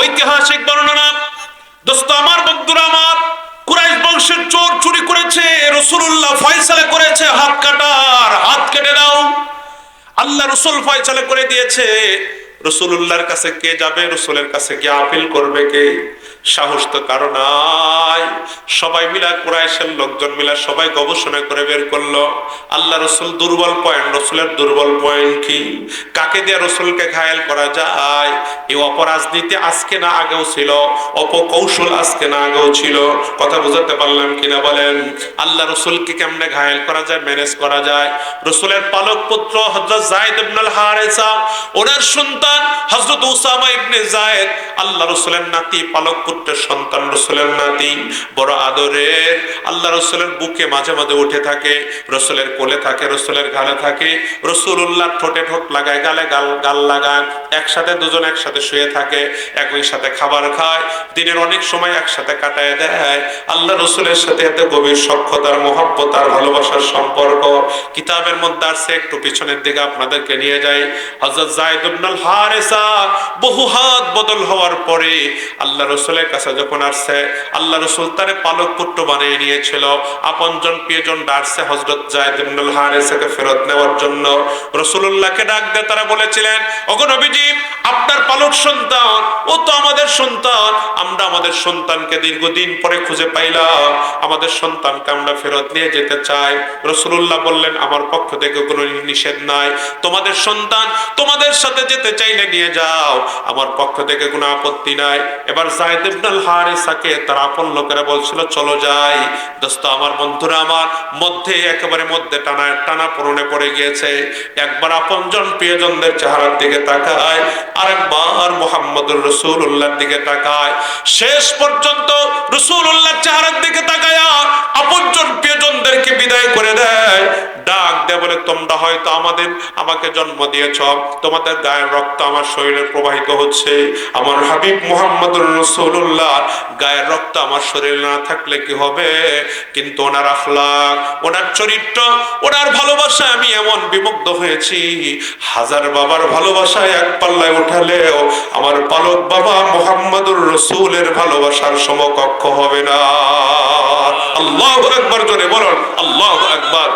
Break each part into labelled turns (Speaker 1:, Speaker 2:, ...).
Speaker 1: ঐতিহাসিক বর্ণনা দোস্ত আমার বন্ধুরা আমার, কুরাইশ বংশের চোর চুরি করেছে রসুল্লাহ ফয়সালা করেছে, হাত কাটার, হাত কেটে দাও। আল্লাহ রসুল ফয়সালা করে দিয়েছে রসুল্লাহর কাছে কে যাবে? রসুলের কাছে গিয়ে আপিল করবে কে? সাহস তো কারও নাই। সবাই মিলা কুরাইশের লোকজন মিলা সবাই গবেষণা করে বের করল। আল্লাহ রসুল দুর্বল পয়েন্ট। রসুলের দুর্বল পয়েন্ট কি? কাকে দিয়ে রসুলকে ঘায়াল করা যায়? এই অপরাজনীতি আজকে না আগেও ছিল। অপকৌশল আজকে না আগেও ছিল। কথা বুঝাতে পারলাম কিনা বলেন? আল্লাহ রসুলকে কেমনে ঘায়াল করা যায়, ম্যানেজ করা যায়? রসুলের পালক পুত্র হজরত জায়দ ইবনুল হারেসা, ওনার সন্তান হজরত উসামা ইবনে জায়েদ আল্লাহ রসুলের নাতি, পালক পুত্রের সন্তান রসুলের নাতি, বড় আদরের, আল্লাহ রসুলের বুকে মাঝে মাঝে উঠে থাকে, রসুলের কোলে থাকে, রসুলের থাকে ঠোঁটে ঠোঁট লাগায়, গালে গাল গাল একসাথে দুজন একসাথে শুয়ে থাকে, একই সাথে খাবার খায়, দিনের অনেক সময় একসাথে কাটায় দেয়, আল্লাহ রসুলের সাথে এত গভীর সক্ষতার মহব্বত আর ভালোবাসার সম্পর্ক, কিতাবের মধ্যে একটু পিছনের দিকে আপনাদেরকে নিয়ে যাই ইবনুল হারেসা বহু হাত বদল হওয়ার পরে আল্লাহ রসুলের কাছে যখন আসছে, আল্লাহ রসুল তারে পালক পুত্র বানিয়ে নিয়েছিল। আপনজন প্রিয়জন ডাকছে হজরত জায়দ ইবনুল হারেসাকে ফেরত নেওয়ার জন্য। রসুল্লাহকে ডাক দিয়ে তারা বলেছিলেন, ওগো নবীজি, আপনার পালক সন্তান, ও তো আমাদের সন্তান, আমরা আমাদের সন্তানকে দীর্ঘদিন পরে খুঁজে পাইলাম। আমাদের সন্তানকে আমরা ফেরত নিয়ে যেতে চাই। রসুল্লাহ বললেন, আমার পক্ষ থেকে কোনো নিষেধ নাই। তোমাদের সন্তান তোমাদের সাথে যেতে চাইলে নিয়ে যাও। আমার পক্ষ থেকে কোনো আপত্তি নাই। এবার জায়দ ইবনুল হারিসাকে তার আপন লোকেরা বলছিল, চলো যাই। দোস্ত, আমার বন্ধুরা আমার মধ্যে একেবারে মধ্যে টানা টানা পূরণে পড়ে গিয়েছে। একবার আপনজন প্রিয়জনদের চেহারার দিকে তাকায়, আরেকবার মোহাম্মদুর রসুল্লাহর দিকে তাকায়। শেষ পর্যন্ত রসুল্লাহর চেহারার দিকে তাকায় আপনজন প্রিয়জনদেরকে বিদায় করে দেয়। ডাক দেয় বলে, তোমরা হয়তো আমাদের, আমাকে জন্ম দিয়েছ। তোমাদের গায়ের রক্ত আমার শরীরে প্রবাহিত হচ্ছে। আমার হাবিব মোহাম্মদুর রসুল্লাহ গায়ের রক্ত আমার শরীরে না থাকলে কি হবে? কিন্তু ওনার আখলাক, ওনার চরিত্র, ওনার ভালোবাসায় আমি এমন বিমুগ্ধ হয়েছি। হাজার বাবার ভালোবাসায় এক পাল্লায় উঠালেও আমার পালক বাবা মোহাম্মদুর রসুলের ভালোবাসার সমকক্ষ হবে না। আল্লাহ একবার জোরে বলুন, আল্লাহ একবার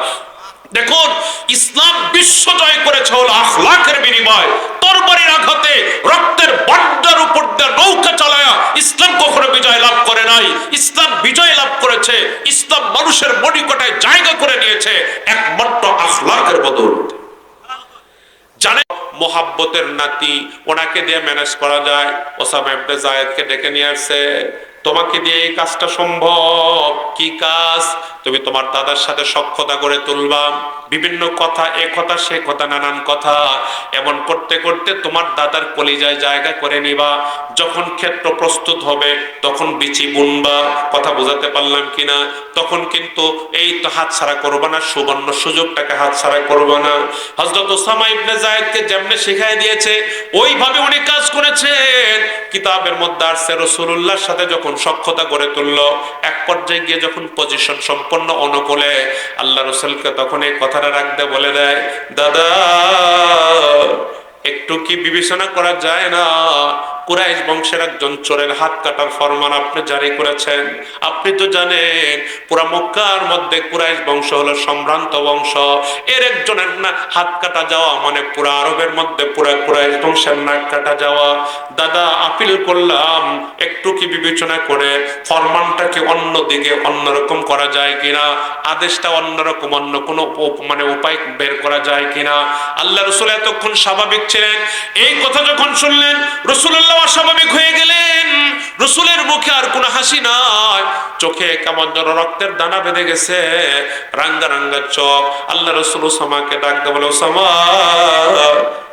Speaker 1: দেখুন, ইসলাম বিশ্ব জয় করেছে হলো আখলাকের বিনিময়। তরবারির আঘাতে রক্তের বড্ডার উপর দিয়ে নৌকা চালায়া ইসলাম কখনো বিজয় লাভ করে নাই। ইসলাম বিজয় লাভ করেছে, ইসলাম মানুষের মনিকটায় জায়গা করে নিয়েছে, একমাত্র আখলাকের বদৌলতে। জানে, মোহাব্বতের নাতি ওনাকে দিয়ে ম্যানেজ করা যায়। ওসামা জায়েদকে ডেকে নিয়ে আসছে তোমাকে দিয়ে এই কাজটা সম্ভব। কি কাজ? তুমি তোমার দাদার সাথে সক্ষতা করে তুলবা। বিভিন্ন কথা, এ কথা, সে কথা, নানান কথা। এমন করতে করতে তোমার দাদার কলিজায় জায়গা করে নিবা। যখন ক্ষেত্র প্রস্তুত হবে, তখন বিচি বুনবা। কথা বোঝাতে পারলাম কিনা? তখন কিন্তু এই তো হাত ছাড়া করবা না, সুবর্ণ সুযোগটাকে হাত ছাড়া করবা না। হজরত ওসামা ইবনে জায়েদকে যেমনে শিখাই দিয়েছে, ওইভাবে উনি কাজ করেছেন। কিতাবের মধ্যে আর আসছে রসুল্লাহর সাথে যখন সক্ষতা গড়ে তুললো। এক পর্যায়ে গিয়ে যখন পজিশন সম্পন্ন অনুকূলে, আল্লাহ রসুলকে তখন এই কথাটা রাখতে বলে দেয়, দাদা, একটু কি বিবেচনা করা যায় না? কুরাইশ বংশের একজন চোরের হাত কাটার ফরমান আপনি জারি করেছেন। আপনি তো জানেন, পুরা মক্কার মধ্যে কুরাইশ বংশ হলো সম্ভ্রান্ত বংশ। এর একজনের না হাত কাটা যাওয়া মানে পুরা আরবের মধ্যে পুরা কুরাইশ বংশের নাক কাটা যাওয়া। দাদা, আপিল করলাম, একটু কি বিবেচনা করে ফরমানটাকে অন্য দিকে অন্যরকম করা যায় কিনা? আদেশটা অন্যরকম, অন্য কোনো মানে উপায় বের করা যায় কিনা? আল্লাহ রসুল এতক্ষণ স্বাভাবিক ছিলেন। এই কথা যখন শুনলেন, রসুল্লাহ অস্বাভাবিক হয়ে গেলেন। রসুলের মুখে আর কোনো হাসি নাই। চোখে কেমন যেন রক্তের দানা বেঁধে গেছে। রাঙ্গা রাঙ্গা চোখ। আল্লাহ রসুল ওসামাকে ডাক বলো বলে, ওসামা,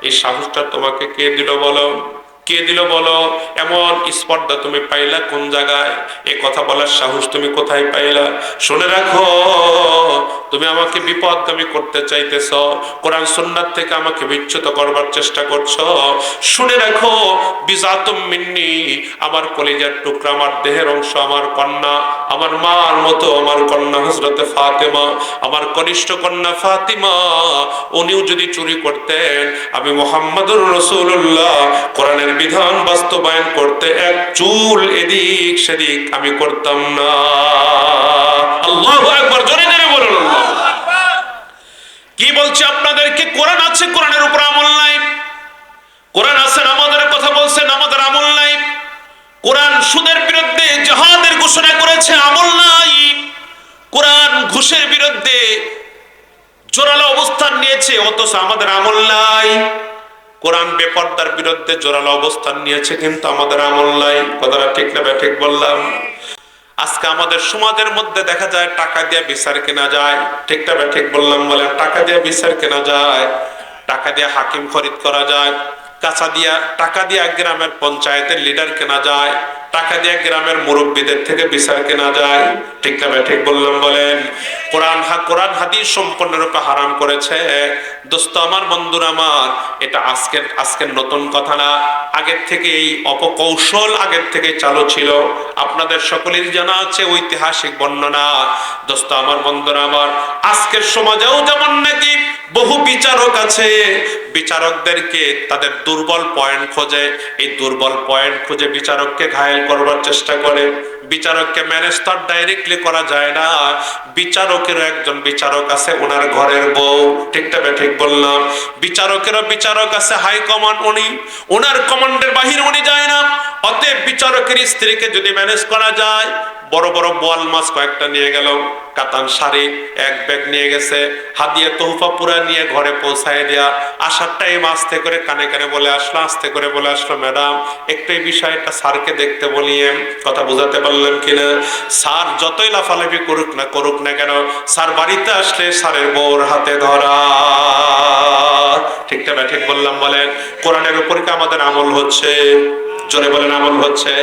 Speaker 1: এই সাহসটা তোমাকে কে দিল বলো? কে দিল বলো? এমন স্পর্ধা তুমি পাইলা কোন জায়গায়? এ কথা বলার সাহস তুমি কোথায় পাইলা? শুনে রাখো, তুমি আমাকে বিপদগামী করতে চাইতেছ। কোরআন সুন্নাত থেকে আমাকে বিচ্যুত করবার চেষ্টা করছ। শুনে রাখো, বিজাতুম মিন্নি, আমার কলিজার টুকরা, আমার দেহের অংশ, আমার কন্যা, আমার মার মতো আমার কন্যা হজরতে ফাতেমা, আমার কনিষ্ঠ কন্যা ফাতিমা, উনিও যদি চুরি করতেন, আমি মোহাম্মদুর রসুল্লাহ কোরআনের বিধান বাস্তবায়ন করতে এক চুল এদিক সেদিক আমি করতাম না। আল্লাহ একবার জোরে জোরে বলুন। কি বলছি আপনাদেরকে কোরআন আছে? কোরআনের উপর আমল নাই। কোরআন আছে আমাদের কথা বলছেন আমাদের আমল নাই। কোরআন সুদের বিরুদ্ধে জাহাদের ঘোষণা করেছে, আমল নাই। কোরআন ঘুষের বিরুদ্ধে জোরালো অবস্থান নিয়েছে, অথচ আমাদের আমল নাই। কোরআন বেপর্দার বিরুদ্ধে জোরালো অবস্থান নিয়েছে, কিন্তু আমাদের আমল নাই। কথাটা ঠিক না ঠিক বললাম। আজকে আমাদের সমাজের মধ্যে দেখা যায়, টাকা দিয়ে বিচার কেনা যায়। ঠিক না ঠিক বললাম বলে টাকা দিয়ে বিচার কেনা যায়। টাকা দিয়ে হাকিম খরিদ করা যায়। কাঁচা দিয়া, টাকা দিয়ে গ্রামের পঞ্চায়েতের লিডার কেনা যায়, টাকা দিয়ে গ্রামের মুরব্বীদের থেকে বিচার কেনা যায়। ঠিক বা ঠিক বললাম, বলেন। কোরআন হা, কোরআন হাদিস সম্পূর্ণরূপে হারাম করেছে। দোস্ত, আমার বন্ধুরা আমার, এটা আজকের আজকের নতুন কথা না। আগের থেকে এই অপকৌশল আগের থেকে চালু ছিল। আপনাদের সকলেরই জানা আছে, ঐতিহাসিক বর্ণনা। দোস্ত, আমার বন্ধুরা আমার, আজকের সমাজেও যেমন নাকি বহু বিচারক আছে বিচারকদেরকে তাদের দুর্বল পয়েন্ট খোঁজে। এই দুর্বল পয়েন্ট খুঁজে বিচারককে ঘায়েল করবার চেষ্টা করে। বিচারককে ম্যানেজ তো ডাইরেক্টলি করা যায় না। বিচারকেরও একজন বিচারক আছে, ওনার ঘরের বউ। ঠিকটা ঠিক বললাম। বিচারকেরও বিচারক আছে হাই কমান্ড উনি। ওনার কমান্ডের বাহিরে উনি যায় না। অতএব বিচারকের স্ত্রীকে যদি ম্যানেজ করা যায় বড় বড় বোয়াল মাছ কয়েকটা নিয়ে গেল কাতান শাড়ি, এক ব্যাগ নিয়ে গেছে হাদিয়া তোহফা পুরা নিয়ে ঘরে পৌঁছায় দেয়া আসার টাইম আস্তে করে কানে কানে বলে আসলো, আস্তে করে বলে আসলো, ম্যাডাম, একটু এই বিষয়টা স্যারকে দেখতে বলিয়ে কথা বোঝাতে পারলাম কিনা? স্যার, যতই লাফালাফি করুক না করুক না কেন, স্যার বাড়িতে আসলে স্যারের বউর হাতে ধরা। ঠিকটা ঠিক বললাম, বলেন, কোরআনের উপর কি আমাদের আমল হচ্ছে? জোরে বলেন, আমল হচ্ছে।